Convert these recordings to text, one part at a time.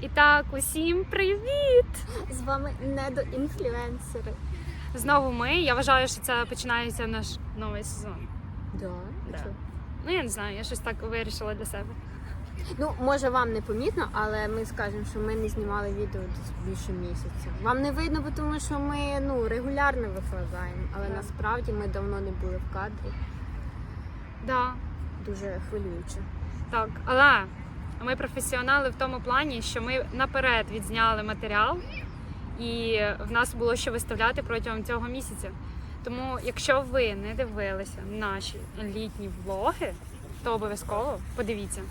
І так, усім привіт! З вами недоінфлюенсери. Знову ми. Я вважаю, що це починається наш новий сезон. Да. Да. Ну я не знаю, я щось так вирішила для себе. Ну, може, вам не помітно, але ми скажемо, що ми не знімали відео десь більше місяця. Вам не видно, бо тому що ми ну, регулярно викладаємо, але Так. насправді ми давно не були в кадрі. Да, Дуже хвилююче. так. Але ми професіонали в тому плані, що ми наперед відзняли матеріал, і в нас було що виставляти протягом цього місяця. Тому, якщо ви не дивилися наші літні влоги, то обов'язково подивіться.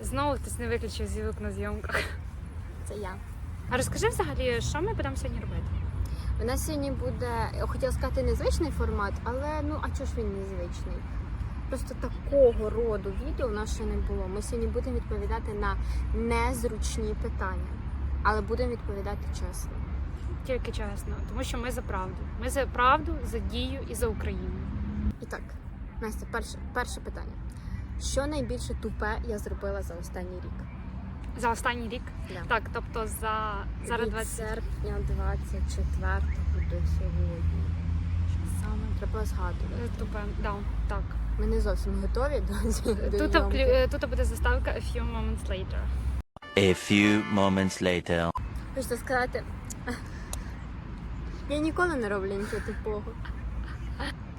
Знову хтось не виключив звук на зйомках. Це я. А розкажи взагалі, що ми будемо сьогодні робити? У нас сьогодні буде, я хотіла сказати, незвичний формат, але ну а чого ж він незвичний? Просто такого роду відео в нас ще не було. Ми сьогодні будемо відповідати на незручні питання, але будемо відповідати чесно. Тільки чесно, тому що ми за правду. Ми за правду, за дію і за Україну. І так, Настя, перше, перше питання. Що найбільше тупе я зробила за останній рік? За останній рік. Да. Так, тобто за зараз Від 20 серпня 24 до сьогодні. Що саме Треба згадувати. Е, тупе. Да, так. Ми не зовсім готові до, до Тут, зйомки. е, тут буде заставка a few moments later. A few moments later. Хочете сказати, я ніколи не роблю нічого тупого.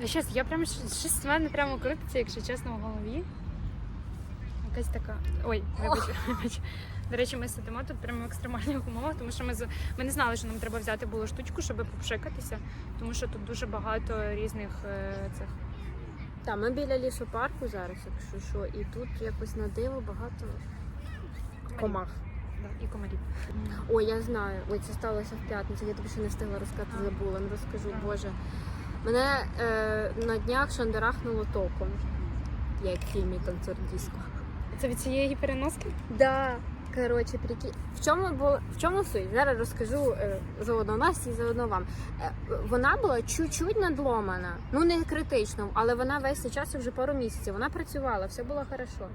А щас, я прям щось в мене прямо крутиться, якщо чесно, в голові. Якась така. Ой, вибач, вибач. До речі, ми сидимо тут прямо в екстремальних умовах, тому що ми з- ми не знали, що нам треба взяти було штучку, щоб попшикатися, тому що тут дуже багато різних е, цих. Так, ми біля лісопарку зараз, якщо що, і тут якось на диво багато комах. Да, і комарів. Ой, я знаю. Ой, це сталося в п'ятницю. Я тобі ще не встигла розказати, А. забула. Ну розкажу, А. Боже. Мене е, на днях шандарахнуло током. Я як в фільмі танцор диско. Це від цієї переноски? Да. Коротше, прикинь. В чому було в чому суть? Зараз розкажу е, заодно Насті і заодно вам. Е, вона була чуть-чуть надломана, ну не критично, але вона весь час вже пару місяців. Вона працювала, все було хорошо.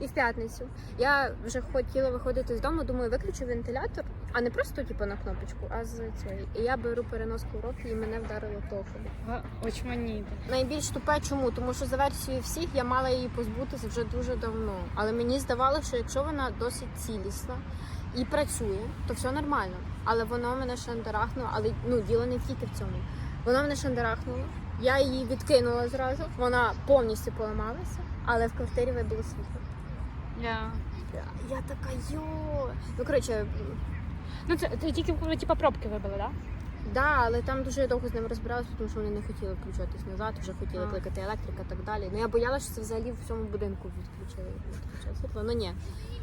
І в п'ятницю я вже хотіла виходити з дому, думаю, виключу вентилятор, а не просто типу на кнопочку, а з цієї. І я беру переноску в руки і мене вдарило током. Очманіти. Найбільш тупе чому? Тому що за версією всіх я мала її позбутися вже дуже давно. Але мені здавалося, що якщо вона досить цілісна і працює, то все нормально. Але воно мене шандарахнуло, але ну діло не тільки в цьому. Воно мене шандарахнуло. Я її відкинула зразу. Вона повністю поламалася, але в квартирі вибило світло. Я... Я така йо. Ну коротше, Ну це, це тільки типа пробки вибили, так? Да, але там дуже довго з ним розбиралися, тому що вони не хотіли включатись назад, вже хотіли А. кликати електрика і так далі. Ну я боялася, що це взагалі в цьому будинку відключили відключили світло. Ну ні,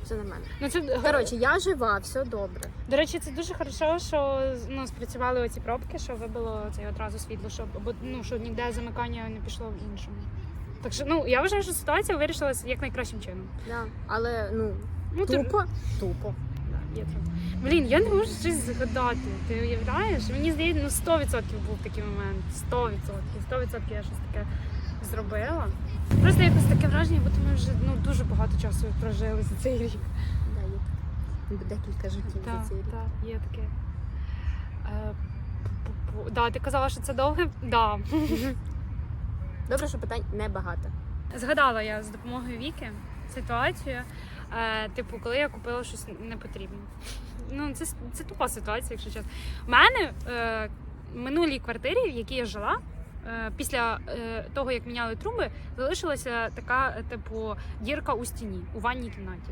все нормально. Ну це Коротше, я жива, все добре. До речі, це дуже хорошо, що ну, спрацювали оці пробки, що вибило це одразу світло, щоб бо ну що ніде замикання не пішло в іншому. Так що ну я вважаю, що ситуація вирішилася як найкращим чином. Да. Але ну Ну ти- тупо, тупо. Да. Блін, я не можу щось згадати. Ти уявляєш? Мені здається, ну 100% був такий момент. 100%. 100% я щось таке зробила. Просто якось таке враження, бо ми вже ну дуже багато часу прожили за цей рік. Да, є. Декілька життів Так, за цей рік. так, є таке. Е. Да, ти казала, що це довге? Да. Добре, що питань небагато. Згадала я з допомогою Віки ситуацію, е, типу, коли я купила щось непотрібне. Ну, це, це тупа ситуація, якщо чесно. У мене е, в минулій квартирі, в якій я жила, е, після е, того, як міняли труби, залишилася така, е, типу, дірка у стіні у ванній кімнаті.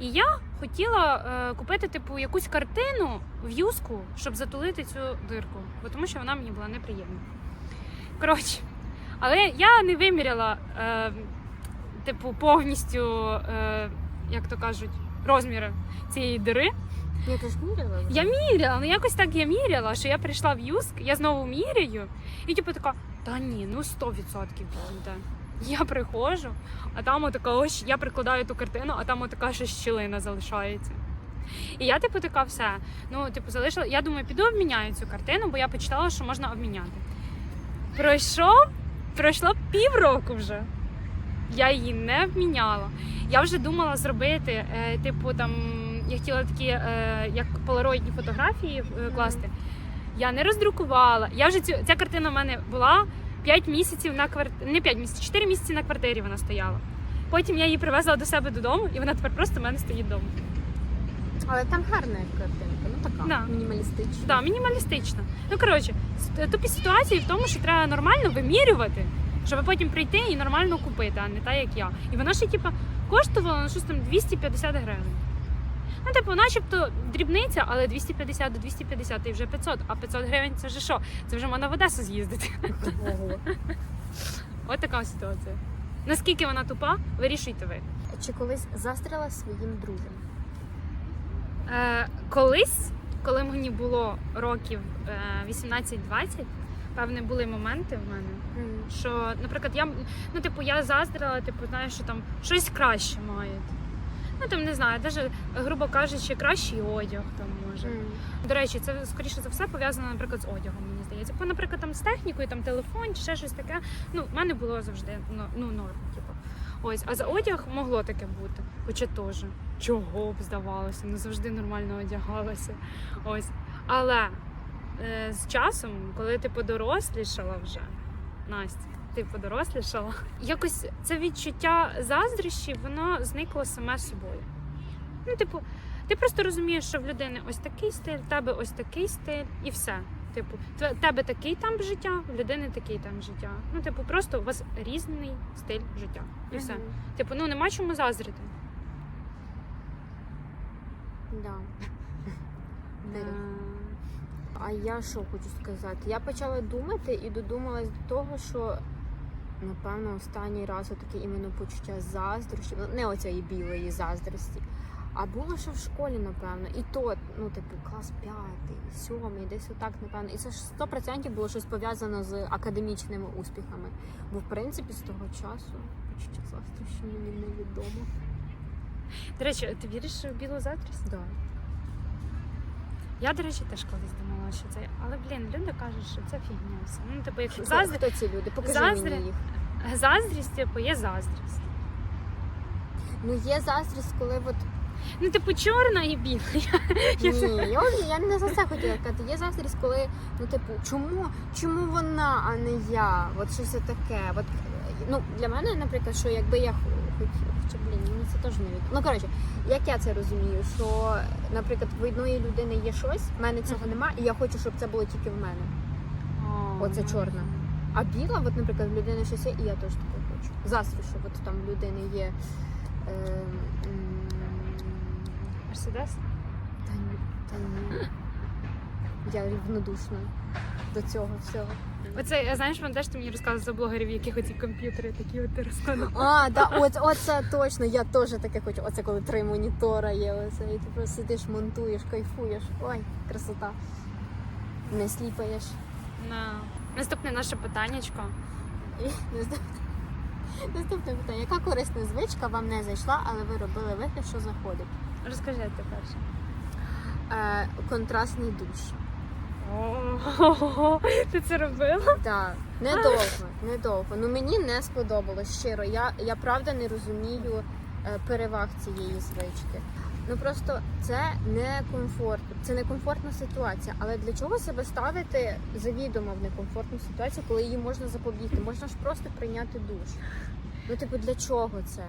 І я хотіла купити, типу, якусь картину в юску, щоб затулити цю дирку, бо тому що вона мені була неприємна. Коротше, але я не виміряла, е, типу, повністю, е, як то кажуть, розміри цієї дири. Я теж міряла. Я міряла, ну якось так я міряла, що я прийшла в Юск, я знову міряю, і типу така, та ні, ну 100% буде. Я приходжу, а там отака ось я прикладаю ту картину, а там отака ще щілина залишається. І я, типу, така все. Ну, типу, залишила. Я думаю, піду обміняю цю картину, бо я почитала, що можна обміняти. Пройшов, пройшло півроку вже. Я її не вміняла. Я вже думала зробити, е, типу, там я хотіла такі е, як полароїдні фотографії е, класти. Я не роздрукувала. Я вже цю ця картина в мене була 5 місяців на квартирі, не 5 місяців, 4 місяці на квартирі вона стояла. Потім я її привезла до себе додому, і вона тепер просто в мене стоїть вдома. Але там гарна картинка, ну така Да. мінімалістична. Так, мінімалістично. Ну коротше, тупі ситуації в тому, що треба нормально вимірювати, щоб потім прийти і нормально купити, а не та як я. І вона ще типу, коштувала ну, щось там 250 гривень. Ну, типу, начебто дрібниця, але 250 до 250 і вже 500. А 500 гривень це вже що? Це вже можна в Одесу з'їздити. От така ситуація. Наскільки вона тупа, вирішуйте ви. Чи колись застряла своїм друзям? Е, колись, коли мені було років е, 18-20, певне були моменти в мене. Що, наприклад, я ну, типу, я заздрила, типу, знаєш, що там щось краще мають. Ну там не знаю, навіть, грубо кажучи, кращий одяг там може. Мгм. До речі, це скоріше за все пов'язано, наприклад, з одягом, мені здається. Бо, наприклад, там з технікою, там телефон чи ще щось таке. Ну, в мене було завжди ну, ну норм, типу. Ось, а за одяг могло таке бути. Хоча теж. Чого б здавалося, не завжди нормально одягалася. Ось. Але з часом, коли ти подорослішала вже, Настя, ти подорослішала, якось це відчуття заздрощі, воно зникло саме собою. Ну, типу, ти просто розумієш, що в людини ось такий стиль, в тебе ось такий стиль, і все. Типу, в тебе такий темп життя, в людини такий темп життя. Ну, типу, просто у вас різний стиль життя. І все. Мгм. Типу, ну нема чому заздрити. Да. Бери. А я що хочу сказати? Я почала думати і додумалась до того, що напевно останній раз таке іменно почуття заздрощі, не оцієї білої заздрості. А було ще в школі, напевно, і то, ну, типу, клас п'ятий, сьомий, десь отак, напевно. І це ж 100% було щось пов'язано з академічними успіхами. Бо, в принципі, з того часу почуття заздрощі мені невідомо. До речі, ти віриш в білу заздрість? Да. Я, до речі, теж колись думала, що це. Але блін, люди кажуть, що це фігня. все. Ну, типу, як Хто, хто ці люди? Покажи Заздрі- мені їх. заздрість, типу, є заздрість. Ну є заздрість, коли от Ну, типу, чорна і біла. Ні, я, я не за це хотіла сказати. Є заздрість, коли ну типу, чому, чому вона, а не я? От щось таке. От ну для мене, наприклад, що якби я хотіла, хоча блін, мені це теж не від. Ну коротше, як я це розумію, що, наприклад, в одної людини є щось, в мене цього нема, і я хочу, щоб це було тільки в мене. Оце чорна. А біла, от, наприклад, в людини щось є, і я теж таке хочу. Заздрю, що от там в людини є. Е, м, Мерседес? Та ні, та ні. Я рівнодушна до цього всього. Оце, я знаєш, пам'ятаєш, ти мені розказував за блогерів, яких оці комп'ютери такі от ти розказував. А, да, от, оце точно, я теж таке хочу. Оце коли три монітора є, оце, і ти просто сидиш, монтуєш, кайфуєш. Ой, красота. Не сліпаєш. На. Наступне наше питаннячко. Наступне, наступне питання. Яка корисна звичка вам не зайшла, але ви робили вигляд, що заходить? Розкажи ти перше. Е, контрастний душ. О, ти це робила? Так, недовго, недовго. Ну мені не сподобалось щиро. Я, я правда не розумію е, переваг цієї звички. Ну просто це не комфорт, це не комфортна ситуація. Але для чого себе ставити завідомо в некомфортну ситуацію, коли її можна запобігти? Можна ж просто прийняти душ. Ну, типу, для чого це?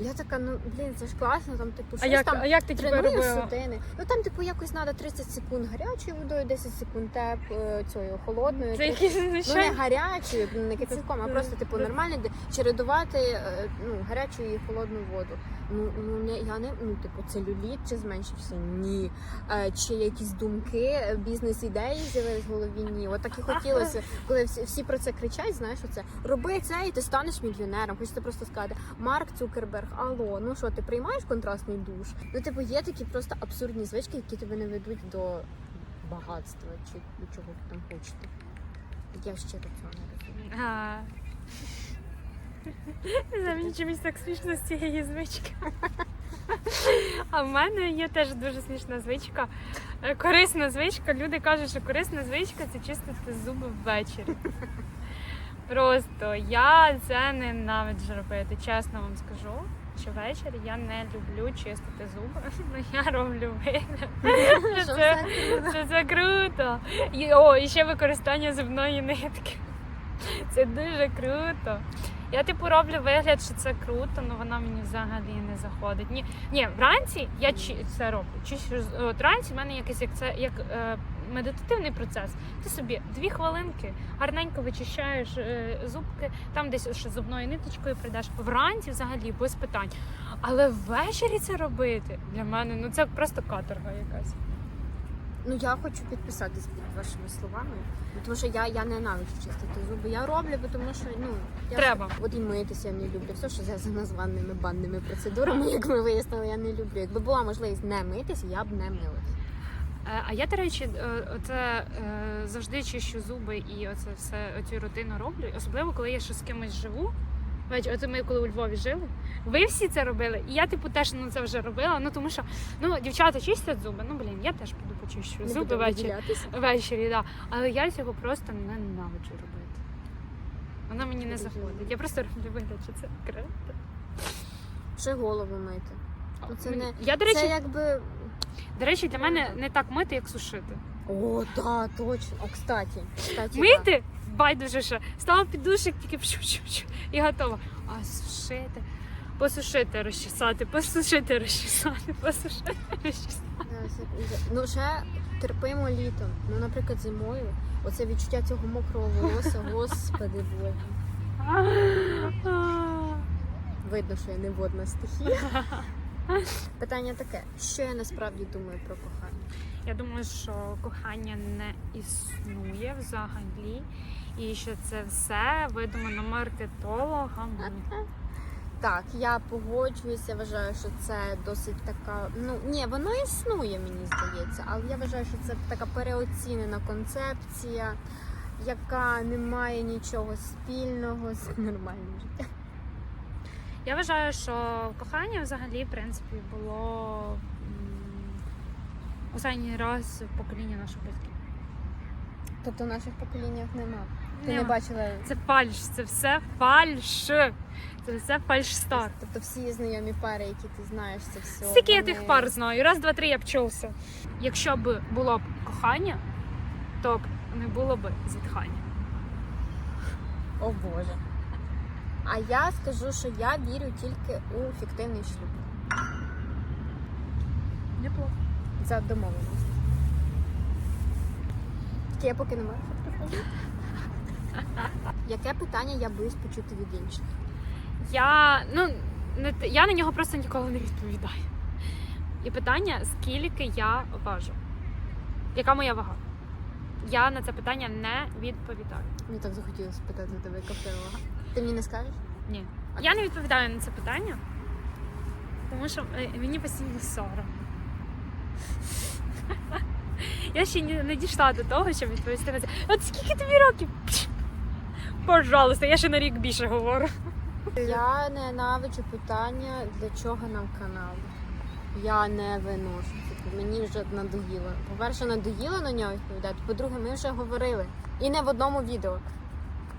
Я така, ну блін, це ж класно, там, типу, А як, там а як ти Треную судини. Ну там, типу, якось треба 30 секунд гарячою водою, 10 секунд теп е, цією холодною. Це якісь Ну не гарячою, не кипятком, а просто типу нормально чередувати е, ну, гарячу і холодну воду. Ну, ну не я не ну, типу, целюліт чи зменшився? Ні. Е, чи якісь думки, бізнес-ідеї з'явились в голові? Ні. От так і хотілося, коли всі, всі про це кричать, знаєш, оце роби це, і ти станеш мільйонером. Хочеться просто сказати, Марк Цукерберг, алло, ну що, ти приймаєш контрастний душ? Ну, типу, є такі просто абсурдні звички, які тебе не ведуть до багатства чи до чого ви там хочете. Я щиро цього не розумію. А. Не мені чомусь так смішно з цієї звички. А в мене є теж дуже смішна звичка. Е, Корисна звичка. Люди кажуть, що корисна звичка це чистити зуби ввечері. Просто я це ненавиджу робити. Чесно вам скажу. Що ввечері я не люблю чистити зуби, але я роблю вигляд. Що це, це круто. І, о, і ще використання зубної нитки. Це дуже круто. Я типу роблю вигляд, що це круто, але вона мені взагалі не заходить. Ні, ні вранці я чи це роблю. З- от вранці в мене якийсь як це як е, медитативний процес. Ти собі дві хвилинки гарненько вичищаєш е, зубки, там десь ще зубною ниточкою прийдеш. Вранці взагалі без питань. Але ввечері це робити для мене ну це просто каторга якась. Ну я хочу підписатись під вашими словами, тому що я, я ненавиджу чистити зуби. Я роблю, тому що ну я Треба. От і митися я не люблю. Все, що зв'язано з ванними банними процедурами, як ми вияснили, я не люблю. Якби була можливість не митися, я б не милась. Е, А я, до речі, е, оце е, завжди чищу зуби і оце все оцю рутину роблю. Особливо, коли я ще з кимось живу. От ми коли у Львові жили, ви всі це робили, і я типу теж ну це вже робила. Ну тому що ну дівчата чистять зуби. Ну блін, я теж піду почищу Не зуби ввечері. Ввечері, да. Але я цього просто ненавиджу робити. Воно мені не заходить. Я просто роблю вигляд, що це круто. Ще голову мити. Ну, це не- Я, до речі, Це якби. До речі, для мене не так мити, як сушити. О, так, точно. О, кстати. кстати да. Мити байдуже що. Стала під душик, тільки пшу-пшу-пшу, і готова. А сушити, посушити, розчесати, посушити, розчесати, посушити, розчесати. Ну ще терпимо літом. Ну, наприклад, зимою. Оце відчуття цього мокрого волосся, господи боже. Видно, що я не водна стихія. Питання таке: що я насправді думаю про кохання? Я думаю, що кохання не існує взагалі, і що це все видумано маркетологами. Так, я погоджуюся, вважаю, що це досить така. Ну ні, воно існує, мені здається, але я вважаю, що це така переоцінена концепція, яка не має нічого спільного з нормальним життям. Я вважаю, що кохання взагалі, в принципі, було останній раз в поколінні наших батьків. Тобто в наших поколіннях нема. Ти не бачила. Це фальш, це все фальш. Це все фальш стар. Тобто всі знайомі пари, які ти знаєш, це все. Скільки я тих пар знаю? Раз, два, три я пчовся. Якщо б було б кохання, то б не було б зітхання. О Боже. А я скажу, що я вірю тільки у фіктивний шлюб. Неплохо. За домовленість. Тільки я поки не маю. що. Яке питання я боюсь почути від інших? Я ну не те- я на нього просто ніколи не відповідаю. І питання: скільки я важу? Яка моя вага? Я на це питання не відповідаю. Мені так захотілося спитати у тебе, яка в тебе вага. Ти мені не скажеш? Ні. Я не відповідаю на це питання, тому що е, мені постійно соромно. Я ще не, не дійшла до того, щоб відповісти на це. От скільки тобі років? Пожалуйста, я ще на рік більше говорю. Я ненавиджу питання, для чого нам канал. Я не виношу. Типу, мені вже надоїло. По-перше, надоїло на нього відповідати. По-друге, ми вже говорили. І не в одному відео.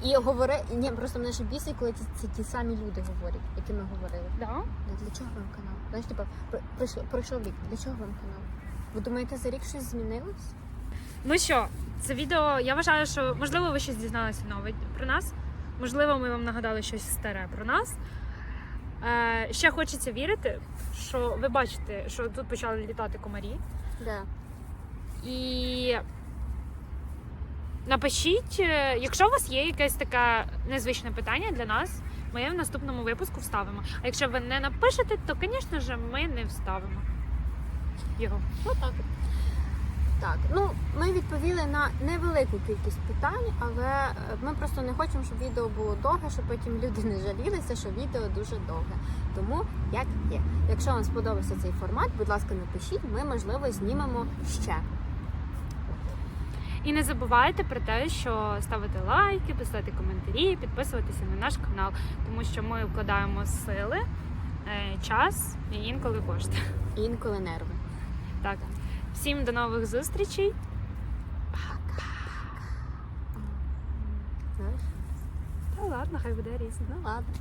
І говори, ні, просто мене ще бісить, коли ці, ці ті самі люди говорять, які ми говорили. Да? Ну, Для чого вам канал? Знаєш, типу, про- пройшло, пройшов рік. Для чого вам канал? Ви думаєте, за рік щось змінилось? Ну що, це відео. Я вважаю, що можливо ви щось дізналися нове про нас. Можливо, ми вам нагадали щось старе про нас. Е, ще хочеться вірити, що ви бачите, що тут почали літати комарі. Да. І напишіть, е, якщо у вас є якесь таке незвичне питання для нас, ми в наступному випуску вставимо. А якщо ви не напишете, то, звісно ж, ми не вставимо його. Отак. от. Так, ну ми відповіли на невелику кількість питань, але е, ми просто не хочемо, щоб відео було довге, щоб потім люди не жалілися, що відео дуже довге. Тому як є. Якщо вам сподобався цей формат, будь ласка, напишіть, ми можливо знімемо ще. І не забувайте про те, що ставити лайки, писати коментарі, підписуватися на наш канал, тому що ми вкладаємо сили, е, час і інколи кошти. І інколи нерви. Так, всім до нових зустрічей. Знаєш? ладно, хай буде різно. Ну ладно.